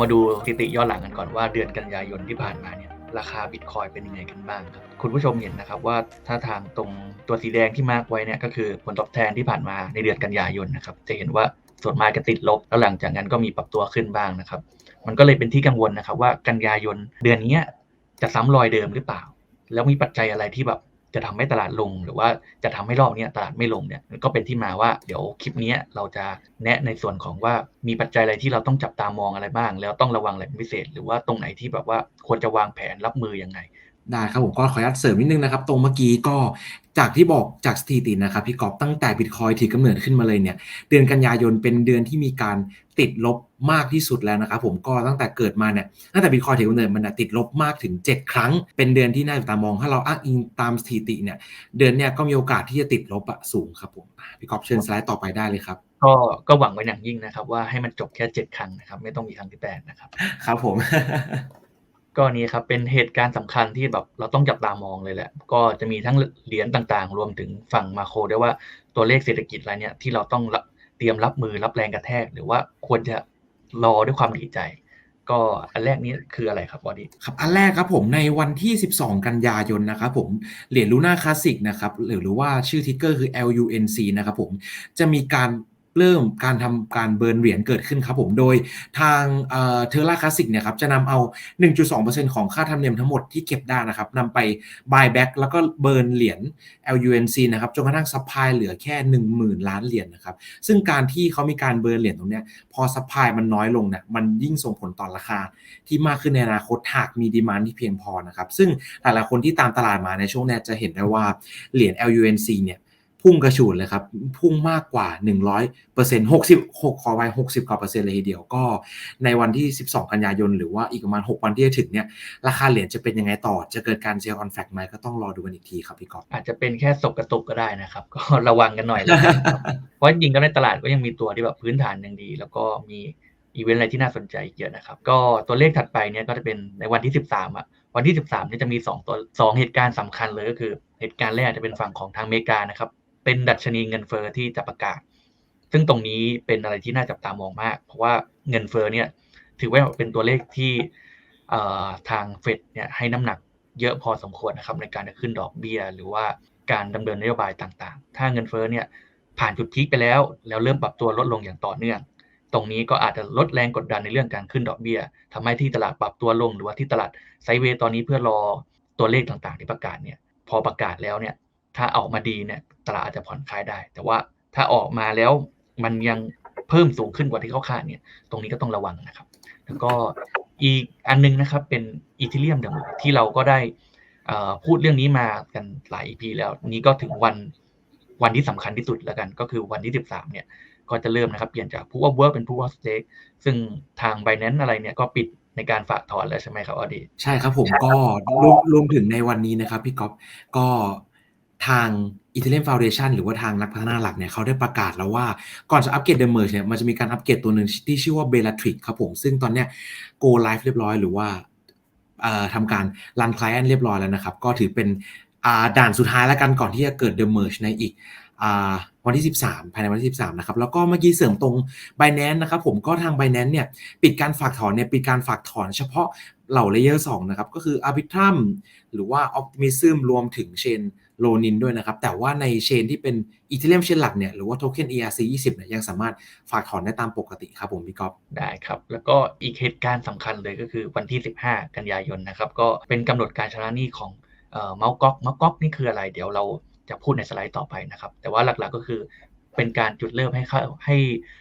มาดูสถิติย้อนหลังกันก่อนว่าเดือนกันยายนที่ผ่านมาเนี่ยราคาบิตคอยเป็นยังไงกันบ้างครับ คุณผู้ชมเห็นนะครับว่าถ้าทางตรงตัวสีแดงที่มาร์กไว้เนี่ยก็คือผลตอบแทนที่ผ่านมาในเดือนกันยายนนะครับ จะเห็นว่าส่วนมากจะติดลบ แล้วหลังจากนั้นก็มีปรับตัวขึ้นบ้างนะครับ มันก็เลยเป็นที่กังวลนะครับว่ากันยายนเดือนนี้จะซ้ำรอยเดิมหรือเปล่า แล้วมีปัจจัยอะไรที่แบบ จะทำให้ตลาดลงหรือว่าจะทำให้รอบนี้ตลาดไม่ลงเนี่ยก็เป็นที่มาว่าเดี๋ยวคลิปนี้เราจะแนะในส่วนของว่ามีปัจจัยอะไรที่เราต้องจับตามองอะไรบ้าง แล้วต้องระวังอะไรเป็นพิเศษ หรือว่าตรงไหนที่แบบว่าควรจะวางแผนรับมือยังไง ได้ครับผมก็ขออนุญาตเสริมนิดนึงนะครับ ตรงเมื่อกี้ก็จากที่บอกจากสถิตินะครับพี่กอบตั้งแต่บิตคอยถือกำเนิดขึ้นมาเลยเนี่ยเดือนกันยายนเป็นเดือนที่มีการติดลบมากที่สุดแล้วนะครับผมก็ตั้งแต่เกิดมาเนี่ยตั้งแต่บิตคอยถือกำเนิดมันนะติดลบมากถึง 7 ครั้ง เป็นเดือนที่น่าจับตามอง ถ้าเราอ้างอิงตามสถิติเนี่ยเดือนเนี่ยก็มีโอกาสที่จะติดลบอะสูงครับผมอะพี่กอบเชิญสไลด์ต่อไปได้เลยครับก็ก็หวังไว้อย่างยิ่งนะครับ ว่าให้มันจบแค่เจ็ดครั้งนะครับ ไม่ต้องมีครั้งที่แปดนะครับครับผม ก็นี้ครับเป็นเหตุการณ์สำคัญที่แบบเราต้องจับตามองเลยแหละ ก็จะมีทั้งเหรียญต่างๆ รวมถึงฝั่งมาโครด้วยว่าตัวเลขเศรษฐกิจอะไรเนี่ยที่เราต้องเตรียมรับมือรับแรงกระแทก หรือว่าควรจะรอด้วยความดีใจ ก็อันแรกนี้คืออะไรครับบอดี้ครับอันแรกครับผมในวันที่ 12 กันยายนนะครับผมเหรียญลูน่าคลาสสิกนะครับหรือว่าชื่อทิกเกอร์คือ LUNC นะครับผมจะมีการ เริ่มการทำการเบิร์นเหรียญเกิดขึ้นครับผม โดยทางเทอร่าคลาสสิกเนี่ยครับจะนำเอา 1.2%ของค่าธรรมเนียมทั้งหมดที่เก็บได้นะครับนำไป buy back แล้วก็เบิร์นเหรียญ LUNC นะครับจนกระทั่งซัพพลายเหลือแค่ 10,000 ล้านเหรียญนะครับ ซึ่งการที่เขามีการเบิร์นเหรียญตรงเนี้ยพอซัพพลายมันน้อยลงเนี่ยมันยิ่งส่งผลต่อราคา ที่มากขึ้นในอนาคตหากมีดีมานที่เพียงพอนะครับซึ่งหลายๆคนที่ตามตลาดมาในช่วงนี้จะเห็นได้ว่าเหรียญ LUNC เนี่ย พุ่งกระฉูดเลยครับ พุ่งมากกว่า 100เปอร์เซ็นต์66ขอไว้60กว่าเปอร์เซ็นต์เลยทีเดียวก็ ในวันที่ 12 กันยายน หรือว่าอีกประมาณ 6 วันที่จะถึงเนี่ยราคาเหรียญจะเป็นยังไงต่อจะเกิดการเซลล์ออนแฟกไหมก็ต้องรอดูกันอีกทีครับพี่กอฟอาจจะเป็นแค่ศกกระตุกก็ได้นะครับ ก็ระวังกันหน่อยแล้วกันครับเพราะจริงๆก็ในตลาดก็ยังมีตัวที่แบบพื้นฐานยังดี แล้วก็มีอีเวนต์อะไรที่น่าสนใจเยอะนะครับ ก็ตัวเลขถัดไปเนี่ยก็จะเป็นในวันที่ 13อะวันที่ 13เนี่ยจะมี2ตัว2เหตุการณ์สำคัญเลยก็คือ เหตุการณ์แรกจะเป็นฝั่งของทางอเมริกานะครับ เป็นดัชนีเงินเฟอ้อที่จะประกาศ ซึ่งตรงนี้เป็นอะไรที่น่าจับตามองมาก เพราะว่าเงินเฟอ้อเนี่ยถือว่าเป็นตัวเลขที่ทางเฟดเนี่ยให้น้ำหนักเยอะพอสมควรนะครับในการจะขึ้นดอกเบี้ย หรือว่าการดำเนินนโยบายต่างๆ ถ้าเงินเฟอ้อเนี่ยผ่านจุดพีคไปแล้ว แล้วเริ่มปรับตัวลดลงอย่างต่อเนื่อง ตรงนี้ก็อาจจะลดแรงกดดันในเรื่องการขึ้นดอกเบี้ยทำให้ที่ตลาดปรับตัวลง หรือว่าที่ตลาดไซเวย์ตอนนี้เพื่อรอตัวเลขต่างๆ ที่ประกาศเนี่ยพอประกาศแล้วเนี่ย ถ้าออกมาดีเนี่ยตลาดอาจจะผ่อนคลายได้ แต่ว่าถ้าออกมาแล้วมันยังเพิ่มสูงขึ้นกว่าที่เขาคาดเนี่ย ตรงนี้ก็ต้องระวังนะครับ แล้วก็อีกอันนึงนะครับเป็นอีเทเรียมเดิมที่เราก็ได้พูดเรื่องนี้มากันหลาย EP แล้ว นี้ก็ถึงวันวันที่สำคัญที่สุดแล้วกัน ก็คือวันที่ 13 เนี่ย ก็จะเริ่มนะครับ เปลี่ยนจาก proof of work เป็น proof of stake ซึ่งทาง Binance อะไรเนี่ยก็ปิดในการฝากถอนแล้วใช่ไหมครับอดี ใช่ครับผมก็รวมถึงในวันนี้นะครับพี่ก๊อฟก็ ทาง Ethereum Foundation หรือว่าทางนักพัฒนาหลักเนี่ยเขาได้ประกาศแล้วว่าก่อนจะอัปเกรด The Merge เนี่ยมันจะมีการอัปเกรดตัวหนึ่งที่ชื่อว่า Bellatrix ครับผม ซึ่งตอนเนี้ย go live เรียบร้อยหรือว่าทำการ run client เรียบร้อยแล้วนะครับ ก็ถือเป็นด่านสุดท้ายแล้วกันก่อนที่จะเกิด The Merge ในอีกวันที่ 13 ภายในวันที่ 13 นะครับ แล้วก็เมื่อกี้เสริมตรง Binance นะครับผมก็ทาง Binance เนี่ยปิดการฝากถอนเนี่ยปิดการฝากถอนเฉพาะเหล่าเลเยอร์2นะครับ ก็คือ Arbitrum หรือว่า Optimism รวมถึงเชน โลนินด้วยนะครับ แต่ว่าในเชนที่เป็นอีเทเรียมเชนหลักเนี่ยหรือว่าโทเค็น ERC20 เนี่ยยังสามารถฝากถอนได้ตามปกติครับผมพี่ก๊อฟได้ครับ แล้วก็อีกเหตุการณ์สำคัญเลยก็คือวันที่ 15 กันยายนนะครับ ก็เป็นกำหนดการชำระหนี้ของเมาส์ก๊อกเมาส์ก๊อกนี่คืออะไร เดี๋ยวเราจะพูดในสไลด์ต่อไปนะครับ แต่ว่าหลักๆก็คือ เป็นการจุดเริ่มให้เข้าให้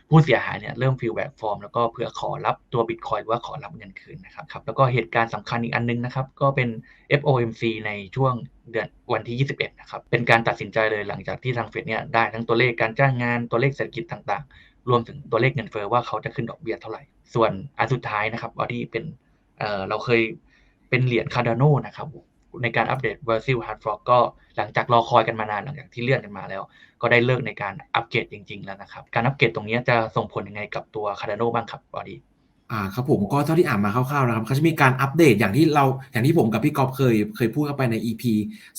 ผู้เสียหายเนี่ยเริ่มฟิลแบบฟอร์มแล้วก็เพื่อขอรับตัวบิตคอยหรือว่าขอรับเงินคืนนะครับครับแล้วก็เหตุการณ์สำคัญอีกอันนึงนะครับ ก็เป็น FOMC ในช่วงเดือนวันที่ 21 นะครับ เป็นการตัดสินใจเลยหลังจากที่ทางเฟดเนี่ยได้ทั้งตัวเลขการจ้างงานตัวเลขเศรษฐกิจต่างๆ รวมถึงตัวเลขเงินเฟ้อว่าเขาจะขึ้นดอกเบี้ยเท่าไหร่ ส่วนอันสุดท้ายนะครับว่าที่เป็นเอ่อเราเคยเป็นเหรียญคาร์ดานนะครับ ในการอัปเดต v e r s i l Hard Fork ก็หลังจากรอคอยกันมานานหลังจากที่เลื่อนกันมาแล้ว ก็ได้เลิกในการอัปเกรดจริง ๆ แล้วนะครับ การอัปเกรดตรงนี้จะส่งผลยังไงกับตัว Cardano บ้างครับบอดีอ่าครับผมก็เท่าที่อ่านมาคร่าวๆนะครับเขาจะมีการอัปเดตอย่างที่เราอย่างที่ผมกับพี่กอฟเคยเคยพูดกันไปใน EP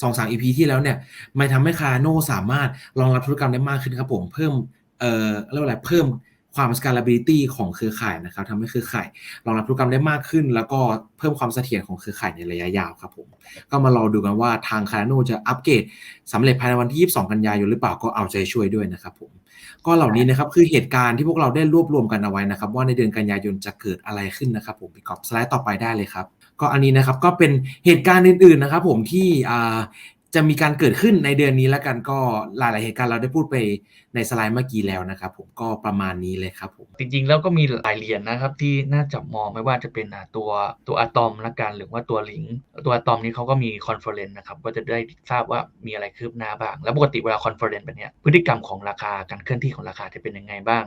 สองสาม EP ที่แล้วเนี่ยมันทำให้คาโนสามารถรองรับธุรกรรมได้มากขึ้นครับผมเพิ่มเอ่อเรียกว่าอะไรเพิ่ม ความ scalability ของเครือข่ายนะครับทำให้เครือข่ายรองรับธุรกรรมได้มากขึ้น แล้วก็เพิ่มความเสถียรของเครือข่ายในระยะยาวครับผม ก็มารอดูกันว่าทาง Cardano จะอัปเกรดสำเร็จภายในวันที่ 22 กันยายนหรือเปล่าก็เอาใจช่วยด้วยนะครับผม ก็เหล่านี้นะครับคือเหตุการณ์ที่พวกเราได้รวบรวมกันเอาไว้นะครับ ว่าในเดือนกันยายนจะเกิดอะไรขึ้นนะครับผมพี่กอบสไลด์ต่อไปได้เลยครับก็อันนี้นะครับก็เป็นเหตุการณ์อื่นๆนะครับผมที่ จะมีการเกิดขึ้นในเดือนนี้แล้วกันก็หลายๆเหตุการณ์เราได้พูดไปในสไลด์เมื่อกี้แล้วนะครับผมก็ประมาณนี้เลยครับผมจริงๆ แล้วก็มีหลายเหรียญนะครับที่น่าจับมองไม่ว่าจะเป็นอ่าตัวตัวอะตอมละกันหรือว่าตัวลิงตัวอะตอมนี้เขาก็มีคอนเฟอเรนซ์นะครับก็จะได้ทราบว่ามีอะไรคืบหน้าบ้าง แล้วปกติเวลาคอนเฟอเรนซ์แบบนี้พฤติกรรมของราคาการเคลื่อนที่ของราคาจะเป็นยังไงบ้าง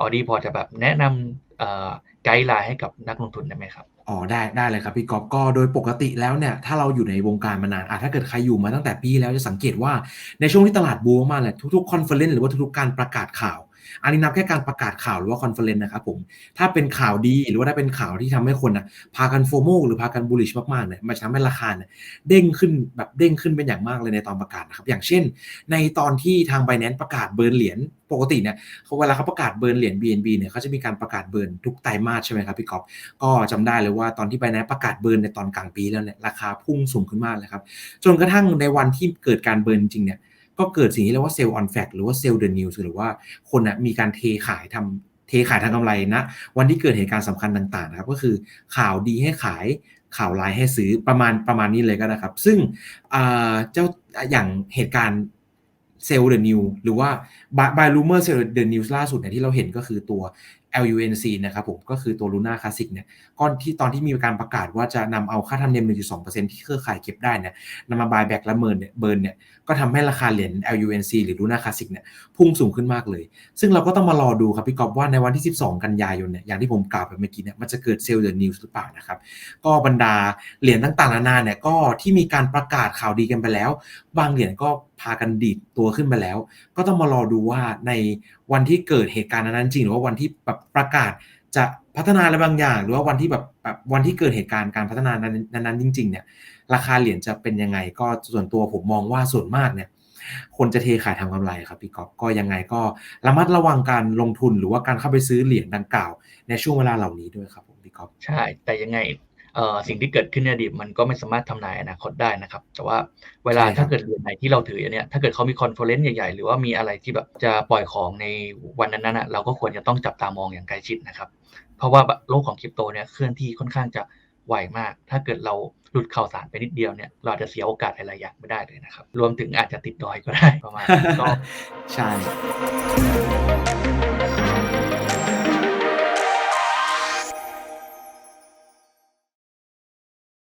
ออดีพอจะแบบแนะนำไกด์ไลน์ให้กับนักลงทุนได้ไหมครับอ๋อได้ได้เลยครับพี่ก๊อฟก็โดยปกติแล้วเนี่ยถ้าเราอยู่ในวงการมานานอะถ้าเกิดใครอยู่มาตั้งแต่ปีแล้วจะสังเกตว่าในช่วงที่ตลาดบูมมาแหลยทุกๆคอนเฟอเรนซ์หรือว่าทุกๆการประกาศข่าว อันนี้นับแค่การประกาศข่าวหรือว่าคอนเฟอเรนซ์นะครับผม ถ้าเป็นข่าวดีหรือว่าถ้าเป็นข่าวที่ทำให้คนอะพากันโฟโมหรือพากันบูลลิชมากๆเนี่ยมันทำให้ราคาเนี่ยเด้งขึ้นแบบเด้งขึ้นเป็นอย่างมากเลยในตอนประกาศนะครับ อย่างเช่น ในตอนที่ทาง b บ n a n c e ประกาศเบิร์นเหรียญปกติเนี่ยเขาเวลาเขาประกาศเบิร์นเหรียญ BNB เนี่ยเขาจะมีการประกาศเบิร์นทุกไตรมาสใช่ไหมครับพี่กอฟก็จำได้เลยว่าตอนที่ b บ n a n c e ประกาศเบิร์นในตอนกลางปีแล้วเนี่ยราคาพุ่งสูงขึ้นมากเลยครับจนกระทั่งในวันที่เกิดการเบิร์นจริงเนี่ย ก็เกิดสิ่งที่เรียกว่าเซลล์ออนแฟกหรือว่าเซลล์เดอะนิวส์หรือว่าคนอะมีการเทขายทำเทขายทางกำไรนะวันที่เกิดเหตุการณ์สำคัญต่างๆนะครับก็คือข่าวดีให้ขายข่าวร้ายให้ซื้อประมาณประมาณนี้เลยก็นะครับ ซึ่งอ่าเจ้าอย่างเหตุการณ์เซลล์เดอะนิวหรือว่าบายรูเมอร์เซลล์เดอะนิวส์ล่าสุดเนี่ยที่เราเห็นก็คือตัว LUNC นะครับผมก็คือตัว Luna Classic เนี่ยก่อนที่ตอนที่มีการประกาศว่าจะนำเอาค่าธรรมเนียม 1.2%ที่เครือข่ายเก็บได้เนี่ยนำมาบายแบ็กและเมินเนี่ยเบิร์นเนี่ยก็ทำให้ราคาเหรียญ LUNC หรือ Luna Classic เนี่ยพุ่งสูงขึ้นมากเลย ซึ่งเราก็ต้องมารอดูครับพี่กอบว่าในวันที่ 12 กันยายนเนี่ยอย่างที่ผมกล่าวไปเมื่อกี้เนี่ยมันจะเกิดเซลล์เดอะนิวส์หรือเปล่านะครับก็บรรดาเหรียญต่างๆนานาเนี่ยก็ที่มีการประกาศข่าวดีกันไปแล้ว บางเหรียญก็ พากันดีดตัวขึ้นไปแล้ว ก็ต้องมารอดูว่าในวันที่เกิดเหตุการณ์นั้นจริง หรือว่าวันที่แบบประกาศจะพัฒนาอะไรบางอย่าง หรือว่าวันที่แบบแบบวันที่เกิดเหตุการณ์การพัฒนานั้นๆจริง ๆ เนี่ย ราคาเหรียญจะเป็นยังไง ก็ส่วนตัวผมมองว่าส่วนมากเนี่ย คนจะเทขายทำกำไรครับพี่ก๊อฟก็ยังไงก็ระมัดระวังการลงทุนหรือว่าการเข้าไปซื้อเหรียญดังกล่าว ในช่วงเวลาเหล่านี้ด้วยครับผมพี่ก๊อฟใช่ แต่ยังไง สิ่งที่เกิดขึ้นในอดีตมันก็ไม่สามารถทำนายอนาคตได้นะครับ แต่ว่าเวลาใช่ครับถ้าเกิดเหรียญไหนที่เราถือเนี่ยถ้าเกิดเขามีคอนเฟอเรนซ์ใหญ่ๆ หรือว่ามีอะไรที่แบบจะปล่อยของในวันนั้นๆน่ะเราก็ควรจะต้องจับตามองอย่างใกล้ชิดนะครับ เพราะว่าโลกของคริปโตเนี่ยเคลื่อนที่ค่อนข้างจะไวมาก ถ้าเกิดเราหลุดข่าวสารไปนิดเดียวเนี่ยเราอาจจะเสียโอกาสหลายๆอย่างไม่ได้เลยนะครับ รวมถึงอาจจะติดดอยก็ได้ประมาณนี้ก็ใช่